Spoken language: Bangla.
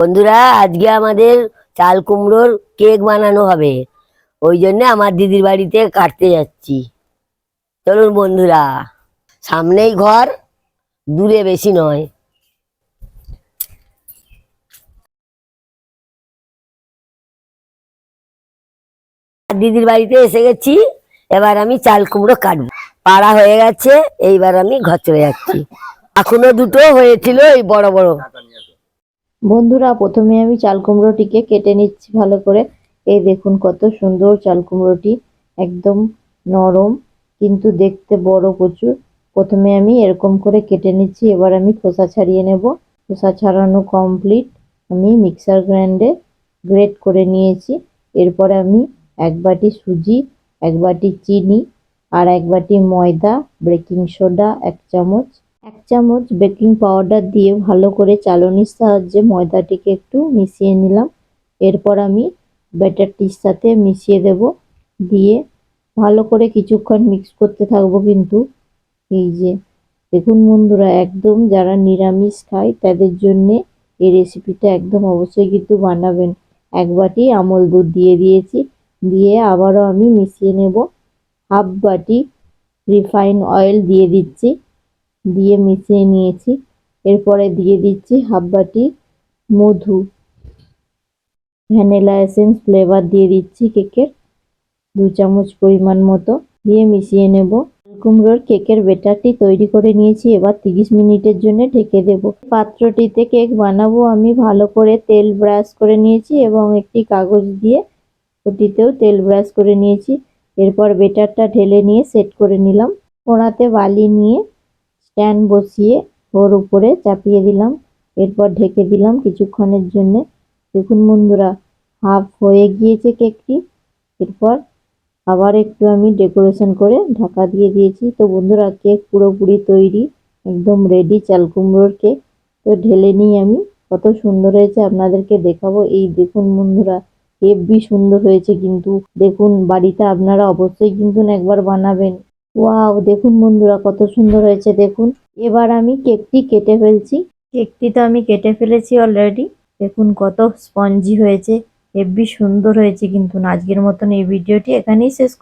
বন্ধুরা, আজকে আমাদের চাল কুমড়োর কেক বানানো হবে। ওই জন্য আমার দিদির বাড়িতে কাটতে যাচ্ছি। চলুন বন্ধুরা, সামনেই ঘর, দূরে বেশি নয়। দিদির বাড়িতে এসে গেছি, এবার আমি চাল কুমড়ো কাটবো। পাড়া হয়ে গেছে, এইবার আমি ঘর চলে যাচ্ছি। এখনও দুটো হয়েছিল এই বড় বড়। বন্ধুরা, প্রথমে আমি চাল কুমড়োটিকে কেটে নিচ্ছি ভালো করে। এই দেখুন কত সুন্দর চাল কুমড়োটি, একদম নরম, কিন্তু দেখতে বড় প্রচুর। প্রথমে আমি এরকম করে কেটে নিচ্ছি, এবার আমি খোসা ছাড়িয়ে নেব। খোসা ছাড়ানো কমপ্লিট আমি মিক্সার গ্রাইন্ডে গ্রেট করে নিয়েছি। এরপরে আমি এক বাটি সুজি, এক বাটি চিনি আর এক বাটি ময়দা বেকিং সোডা এক চামচ এক চামচ বেকিং পাউডার দিয়ে ভালো করে চালনির সাহায্যে ময়দাটিকে একটু মিশিয়ে নিলাম। এরপর আমি ব্যাটারটির সাথে মিশিয়ে দেব। দিয়ে ভালো করে কিছুক্ষণ মিক্স করতে থাকব কিন্তু। এই যে, দেখুন বন্ধুরা, একদম যারা নিরামিষ খায় তাদের জন্যে এই রেসিপিটা একদম অবশ্যই কিন্তু বানাবেন। এক বাটি আমল দুধ দিয়ে দিয়েছি। দিয়ে আবারও আমি মিশিয়ে নেব। হাফ বাটি রিফাইন অয়েল দিয়ে দিচ্ছি। দিয়ে মিশিয়ে নিয়েছি। এরপরে দিয়ে দিচ্ছি হাফ বাটি মধু। ভ্যানিলা এসেন্স ফ্লেভার দিয়ে দিচ্ছি কেকের। দু চামচ পরিমাণ মতো দিয়ে মিশিয়ে নেব। কুমড়োর কেকের বেটারটি তৈরি করে নিয়েছি। এবার তিরিশ মিনিটের জন্য ঢেকে দেব। পাত্রটিতে কেক বানাবো আমি। ভালো করে তেল ব্রাশ করে নিয়েছি এবং একটি কাগজ দিয়ে ওটিতেও তেল ব্রাশ করে নিয়েছি। এরপর বেটারটা ঢেলে নিয়ে সেট করে নিলাম। কোড়াতে বালি নিয়ে স্ট্যান্ড বসিয়ে ওর উপরে চাপিয়ে দিলাম। এরপর ঢেকে দিলাম কিছুক্ষণের জন্য। দেখুন বন্ধুরা, হাফ হয়ে গিয়েছে কেকটি। এরপর আবার একটু আমি ডেকোরেশন করে ঢাকা দিয়ে দিয়েছি। তো বন্ধুরা, কেক পুরোপুরি তৈরি, একদম রেডি চাল কুমড়োর কেক। তো ঢেলে নিই আমি। কত সুন্দর হয়েছে, আপনাদেরকে দেখাবো। এই দেখুন বন্ধুরা হেব্বি সুন্দর হয়েছে কিন্তু। দেখুন, বাড়িতে আপনারা অবশ্যই কিন্তু একবার বানাবেন। ওয়াও, দেখুন বন্ধুরা, কত সুন্দর হয়েছে, দেখুন। এবার আমি কেকটি কেটে ফেলছি। কেকটি তো আমি কেটে ফেলেছি অলরেডি দেখুন কত স্পঞ্জি হয়েছে হেব্বি সুন্দর হয়েছে কিন্তু। আজকের মতন এই ভিডিওটি এখানেই শেষ